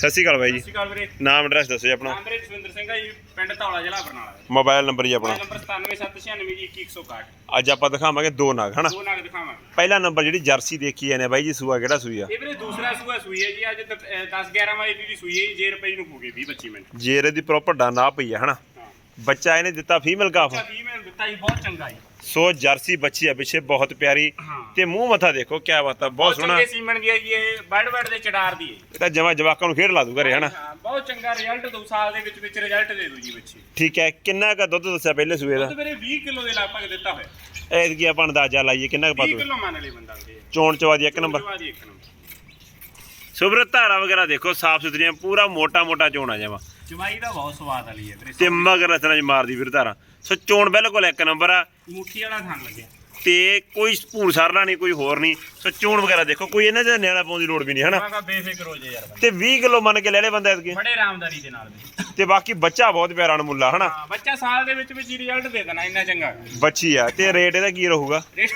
ਸਤਿ ਸ਼੍ਰੀ ਅਕਾਲ ਬਾਈ ਜੀ। ਸਤਿ ਸ਼੍ਰੀ ਅਕਾਲ ਵੀਰੇ। ਨਾਮ ਐਡਰੈਸ ਦੱਸੋ ਜੀ ਆਪਣਾ। ਨਾਮ ਵੀਰੇ ਜਸਵਿੰਦਰ ਸਿੰਘ ਆ ਜੀ ਪਿੰਡ ਧੌਲਾ ਜ਼ਿਲ੍ਹਾ ਬਰਨਾਲਾ ਮੋਬਾਈਲ ਨੰਬਰ ਜੀ ਆਪਣਾ। ਨੰਬਰ 97796 ਜੀ 2161 ਅੱਜ ਆਪਾਂ ਦਿਖਾਵਾਂਗੇ ਦੋ ਨਗ ਹਨਾ? ਦੋ ਨਗ ਦਿਖਾਵਾਂਗੇ। ਪਹਿਲਾ ਨੰਬਰ ਜਿਹੜੀ ਜਰਸੀ ਦੇਖੀ ਜਾਂਦੇ ਬਾਈ ਜੀ ਸੂਆ ਕਿਹੜਾ ਸੂਈ ਆ? ਇਹ ਵੀਰੇ ਦੂਸਰਾ ਸੂਆ ਸੂਈ ਹੈ ਜੀ ਅੱਜ 10 11 ਵਜੇ ਦੀ ਸੂਈ ਹੈ ਜੀ ਜੇ ਰੁਪਏ ਨੂੰ ਹੋ ਗਈ 20 25 ਮਿੰਟ। ਜੇਰੇ ਦੀ ਪ੍ਰੋਪਰ ਡਾਨਾ ਪਈ ਆ ਹਨਾ? ਹਾਂ। ਬੱਚਾ ਇਹਨੇ ਦਿੱਤਾ ਫੀਮੇਲ ਕਾਫ? ਅੱਛਾ 20 ਮਿੰਟ ਦਿੱਤਾ ਜੀ ਬਹੁਤ ਚੰਗਾ ਜੀ। ਸੋ ਜਰਸੀ ਬੱਚੀ ਆ ਪਿੱਛੇ ਬਹੁਤ ਪਿਆਰੀ। ਤੇ ਮੂੰਹ ਮੱਥਾ ਦੇਖੋ ਕਿਆ ਬਾਤ ਆ ਬਹੁਤ ਸੋਹਣਾ। ਚੰਗੇ ਸੀਮਨ ਦੀ ਹੈ ਜੀ ਇਹ ਬੜ ਬੜ ਦੇ ਚੜਾਰ ਦੀ ਹੈ ਇਹ ਤਾਂ ਜਮਾ ਜਵਾਕਾਂ ਨੂੰ ਖੇਡ ਲਾ ਦੂ ਘਰੇ ਹਨਾ? ਹਾਂ ਬਹੁਤ ਚੰਗਾ ਰਿਜ਼ਲਟ ਦੋ ਸਾਲ ਦੇ ਵਿੱਚ ਵਿੱਚ ਰਿਜ਼ਲਟ ਦੇ ਦੂ ਜੀ ਬੱਚੇ। ਠੀਕ ਹੈ ਕਿੰਨਾ ਕਾ ਦੁੱਧ ਦੱਸਿਆ ਪਹਿਲੇ ਸੂਏ ਦਾ? ਦੁੱਧ ਵੀਰੇ 20 ਕਿਲੋ ਦੇ ਲਗਭਗ ਦਿੱਤਾ ਹੋਇਆ। ਐਤਕੀ ਆਪਾਂ ਅੰਦਾਜ਼ਾ ਲਾਈਏ ਕਿੰਨਾ ਕੁ ਪਾ 20 ਦੂ ਕਿਲੋ ਮੰਨ ਲਈ ਬੰਦਾ ਚੋਣ ਨੰਬਰ। ਬਾਅਦ ਇੱਕ ਨੰਬਰ। ਸੁਬਰ ਧਾਰਾ ਵਗੈਰਾ ਦੇਖੋ ਸਾਫ਼ ਸੁਥਰੀਆਂ ਪੂਰਾ ਮੋਟਾ ਮੋਟਾ ਚੋਣ ਆ ਜਾਵਾ ਜਵਾਈ ਦਾ ਬਹੁਤ ਸਵਾਦ ਵਾਲੀ ਹੈ ਵੀਰੇ ਤੇ ਮਗਰ ਰਸਨਾ ਚ ਮਾਰਦੀ ਫਿਰ ਧਾਰਾ। ਸੋ ਚੋਣ ਬਿਲਕੁਲ ਇੱਕ ਨੰਬਰ ਆ। ਮੁੱਠੀ ਵਾਲਾ ਥਣ ਲੱਗਿਆ। ਤੇ ਕੋਈ ਭੂਰ ਸਰਲਾ ਨਹੀਂ ਕੋਈ ਹੋਰ ਨਹੀਂ। ਸੋ ਚੋਣ ਵਗੈਰਾ ਦੇਖੋ ਕੋਈ ਇਹਨਾਂ ਦੇ ਨਿਆਣਾ ਪਾਉਣ ਦੀ ਲੋੜ ਵੀ ਨਹੀਂ ਹਨਾ? ਮੈਂ ਕਹਾ ਬੇਫਿਕਰ ਹੋ ਜਾ ਯਾਰ ਬੰਦਾ। ਤੇ 20 ਕਿਲੋ ਮੰਨ ਕੇ ਲੈ ਲੈ ਬੰਦਾ ਐਤਕੀ। ਬੜੇ ਆਰਾਮਦਾਰੀ ਦੇ ਨਾਲ ਵੀ ਤੇ ਬਾਕੀ ਬੱਚਾ ਬਹੁਤ ਪਿਆਰਾ ਅਣਮੁੱਲਾ ਹਨਾ? ਹਾਂ ਬੱਚਾ ਸਾਲ ਦੇ ਵਿੱਚ ਵਿੱਚ ਹੀ ਰਿਜ਼ਲਟ ਦੇ ਦੇਣਾ ਇੰਨਾ ਚੰਗਾ। ਬੱਚੀ ਆ। ਤੇ ਰੇਟ ਇਹਦਾ ਕੀ ਰਹੂਗਾ? ਰੇਟ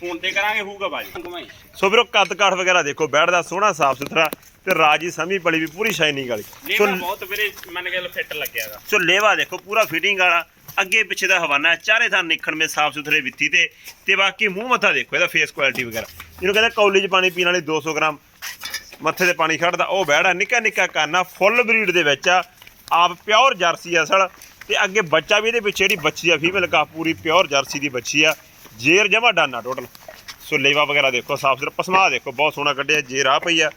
ਫੋਨ ਤੇ ਕਰਾਂਗੇ ਹੋਊਗਾ ਬਾਜੀ ਸੋ ਵੀਰੋ ਕੱਦ ਕਾਠ ਵਗੈਰਾ ਦੇਖੋ ਬੈਠ ਦਾ ਸੋਹਣਾ ਸਾਫ਼ ਸੁਥਰਾ ਤੇ ਰਾਜੀ ਸਮੀ ਪਲੀ ਵੀ ਪੂਰੀ ਸ਼ਾਈਨਿੰਗ ਵਾਲੀ ਸੋ ਬਹੁਤ ਵੀਰੇ ਮੰਨ ਕੇ ਫਿੱਟ ਲੱਗਿਆਗਾ ਸੋ ਲੇਵਾ ਦੇਖੋ ਪੂਰਾ ਫਿਟਿੰਗ ਵਾਲਾ। ਅੱਗੇ ਪਿੱਛੇ ਦਾ ਹਵਾਨਾ ਹੈ, ਚਾਰੇ ਥਾਂ ਨਿਖਣ ਮੇ ਸਾਫ਼ ਸੁਥਰੇ ਵਿੱਤੀ ਤੇ ਤੇ ਬਾਕੀ ਮੂੰਹ ਮੱਥਾ ਦੇਖੋ ਇਹਦਾ ਫੇਸ ਕੁਆਲਿਟੀ ਵਗੈਰਾ। ਜਿਹਨੂੰ ਕਹਿੰਦਾ ਕੌਲੀ 'ਚ ਪਾਣੀ ਪੀਣ ਵਾਲੀ 200 ਗ੍ਰਾਮ ਮੱਥੇ ਤੇ ਪਾਣੀ ਖੜਦਾ ਉਹ ਬੈੜਾ ਨਿੱਕਾ ਨਿੱਕਾ ਕਾਨਾ ਫੁੱਲ ਬਰੀਡ ਦੇ ਵਿੱਚ ਆ। ਆਪ ਪਿਓਰ ਜਰਸੀ ਅਸਲ ਤੇ ਅੱਗੇ ਬੱਚਾ ਵੀ ਇਹਦੇ ਪਿੱਛੇ ਜਿਹੜੀ ਬੱਚੀ ਆ ਫੀਮੇਲ ਕਾ ਪੂਰੀ ਪਿਓਰ ਜਰਸੀ ਦੀ ਬੱਚੀ ਆ। ਜੇਰ ਜਮਾ ਡਾਨਾ ਟੋਟਲ ਸੋ ਲੇਵਾ ਵਗੈਰਾ ਦੇਖੋ ਸਾਫ਼ ਸੁਥਰਾ ਪਸਮਾ ਦੇਖੋ ਬਹੁਤ ਸੋਹਣਾ ਕੱਢਿਆ ਜੇਰ ਆ ਪਈ ਆ।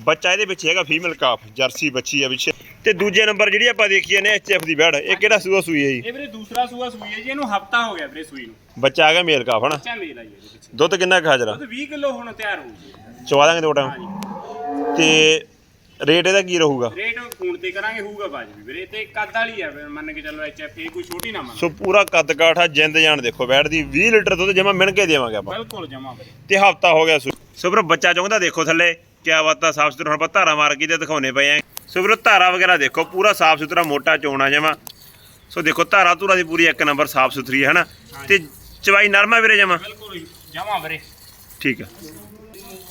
ਬੱਚਾ ਇਹਦੇ ਵਿੱਚ ਹੈਗਾ ਫੀਮੇਲ ਕਾਫ ਜਰਸੀ ਬੱਚੀ ਆ ਪਿੱਛੇ ਤੇ ਦੂਜੇ ਨੰਬਰ ਜਿਹੜੀ ਆਪਾਂ ਦੇਖੀਏ ਨੇ ਐਚਐਫ ਦੀ ਬੈੜ ਇਹ ਕਿਹੜਾ ਸੂਆ ਸੂਈ ਹੈ ਜੀ? ਇਹ ਵੀਰੇ ਦੂਸਰਾ ਸੂਆ ਸੂਈ ਹੈ ਜੀ ਇਹਨੂੰ ਹਫਤਾ ਹੋ ਗਿਆ ਵੀਰੇ ਸੂਈ ਨੂੰ। ਬੱਚਾ ਆ ਗਿਆ ਮੇਲ ਕਾਫ ਹਨਾ? ਬੱਚਾ ਮੇਲ ਆਈ ਹੈ ਇਹਦੇ ਵਿੱਚ। ਦੁੱਧ ਕਿੰਨਾ ਕੁ ਹਾਜ਼ਰਾ ਦੁੱਧ 20 ਕਿਲੋ ਹੁਣ ਤਿਆਰ ਹੋ ਜੀ ਚਵਾ ਦਾਂਗੇ ਦੋ ਟਾਈਮ। ਤੇ ਰੇਟ ਇਹਦਾ ਕੀ ਰਹੂਗਾ? ਰੇਟ ਫੋਨ ਤੇ ਕਰਾਂਗੇ ਹੋਊਗਾ ਬਾਜੀ ਵੀਰੇ। ਤੇ ਕੱਦ ਵਾਲੀ ਫਿਰ ਮੰਨ ਕੇ ਚੱਲੋ ਐਚ ਐਫ ਇਹ ਕੋਈ ਛੋਟੀ ਨਾ ਮੰਨ ਸੋ ਪੂਰਾ ਕੱਦ ਕਾਠਾ ਜਿੰਦ ਜਾਨ ਦੇਖੋ ਬੈੜ ਦੀ 20 ਲੀਟਰ ਦੁੱਧ ਜਮਾ ਮਿਣ ਕੇ ਦੇਵਾਂਗੇ ਆਪਾਂ। ਬਿਲਕੁਲ ਜਮਾ ਵੀਰੇ। ਤੇ ਹਫਤਾ ਹੋ ਗਿਆ ਸੋ ਸੋ ਵੀਰੋ ਬੱਚਾ ਚੁੰਗਦਾ ਦੇਖੋ ਥੱਲੇ। ਕਿਆ ਬਾਤਾਂ ਸਾਫ਼ ਸੁਥਰਾ ਹੁਣ ਆਪਾਂ ਧਾਰਾ ਮਾਰ ਕੇ ਤੇ ਦਿਖਾਉਣੇ ਪਏ ਆ। ਸੋ ਵੀਰੋ ਧਾਰਾ ਵਗੈਰਾ ਦੇਖੋ ਪੂਰਾ ਸਾਫ਼ ਸੁਥਰਾ ਮੋਟਾ ਚੋਣਾ ਜਮਾ। ਸੋ ਦੇਖੋ ਧਾਰਾ ਧੂਰਾ ਦੀ ਪੂਰੀ ਇੱਕ ਨੰਬਰ ਸਾਫ਼ ਸੁਥਰੀ ਹੈ ਹਨਾ? ਤੇ ਚਵਾਈ ਨਰਮਾ ਵੀਰੇ ਜਮਾ? ਬਿਲਕੁਲ ਜਮਾ ਵੀਰੇ। ਠੀਕ ਹੈ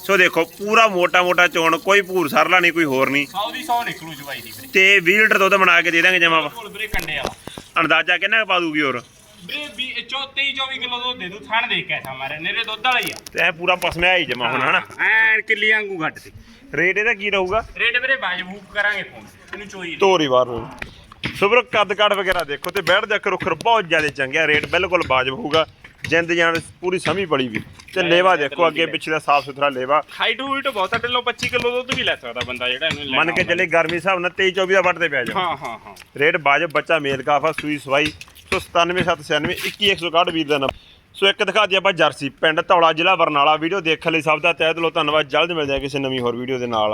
ਸੋ ਦੇਖੋ ਪੂਰਾ ਮੋਟਾ ਮੋਟਾ ਚੋਣ ਕੋਈ ਭੂਰ ਸਰਲਾ ਨਹੀਂ ਕੋਈ ਹੋਰ ਨਹੀਂ। 100 ਦੀ 100 ਨਿਕਲੂ ਜਵਾਈ ਦੀ ਤੇ 20 ਲੀਟਰ ਦੁੱਧ ਬਣਾ ਕੇ ਦੇ ਦਾਂਗੇ ਜਮਾ ਬਿਲਕੁਲ ਵੀਰੇ ਕੰਡੇ ਵਾਲਾ। ਅੰਦਾਜ਼ਾ ਕਿੰਨਾ ਪਾ ਦੂਗੀ ਹੋਰ? ਵੀਰੇ 20 23 24 ਕਿਲੋ ਦੁੱਧ ਦੇ ਦੂ ਥਣ ਦੇ ਕੇ ਐਸਾ ਮਾਰੇ ਨੇਰੇ ਦੁੱਧ ਵਾਲਾ ਹੀ ਆ। ਤੇ ਇਹ ਪੂਰਾ ਪਸਮਿਆ ਹੀ ਜਮਾ ਹੁਣ ਹਨਾ? ਐਨ ਕਿੱਲੀ ਵਾਂਗੂ ਘੱਟ ਤੇ ਰੇਟ ਇਹਦਾ ਕੀ ਰਹੂਗਾ? ਰੇਟ ਵੀਰੇ ਬਾਜਬੂਕ ਕਰਾਂਗੇ ਫੋਨ ਇਹਨੂੰ ਚੋਈ ਤੋਰੀ ਵਾਰ ਨੂੰ ਸੁਬਰ ਕੱਦ ਕਾਠ ਵਗੈਰਾ ਦੇਖੋ ਤੇ ਬੈਠ ਦੇ ਰੁੱਖਰ ਬਹੁਤ ਜ਼ਿਆਦਾ ਚੰਗਿਆ ਰੇਟ ਬਿਲਕੁਲ ਵਾਜਬ ਹੋਊਗਾ ਜਿੰਦ ਜਾਨ ਪੂਰੀ ਸਮੀ ਬੜੀ ਵੀ। ਤੇ ਲੇਵਾ ਦੇਖੋ ਅੱਗੇ ਪਿੱਛੇ ਦਾ ਸਾਫ਼ ਸੁਥਰਾ ਲੇਵਾ। ਹਾਈਟ ਹੂਟ ਬਹੁਤ ਢਿੱਲੋਂ 25 ਕਿਲੋ ਦੁੱਧ ਵੀ ਲੈ ਸਕਦਾ ਬੰਦਾ ਜਿਹੜਾ ਇਹਨੂੰ ਲੈਣਾ ਮੰਨ ਕੇ ਚੱਲੇ ਗਰਮੀ ਹਿਸਾਬ ਨਾਲ 23 24 ਦਾ ਵੱਟ ਤੇ ਪਿਆ ਜਾ ਹਾਂ ਹਾਂ ਹਾਂ। ਰੇਟ ਵਾਜਬ ਬੱਚਾ ਮੇਲ ਕਾਫਾ ਸੂਈ ਸਵਾਈ। ਸੋ 97796 21161 ਵੀਰ ਦਾ ਨੰਬਰ। ਸੋ ਇੱਕ ਦਿਖਾ ਦਈਏ ਆਪਾਂ ਜਰਸੀ, ਪਿੰਡ ਧੌਲਾ ਜ਼ਿਲ੍ਹਾ ਬਰਨਾਲਾ। ਵੀਡੀਓ ਦੇਖਣ ਲਈ ਸਭ ਦਾ ਤਹਿ ਦਿਲੋਂ ਧੰਨਵਾਦ। ਜਲਦ ਮਿਲ ਜਾਏ ਕਿਸੇ ਨਵੀਂ ਹੋਰ ਵੀਡੀਓ ਦੇ ਨਾਲ।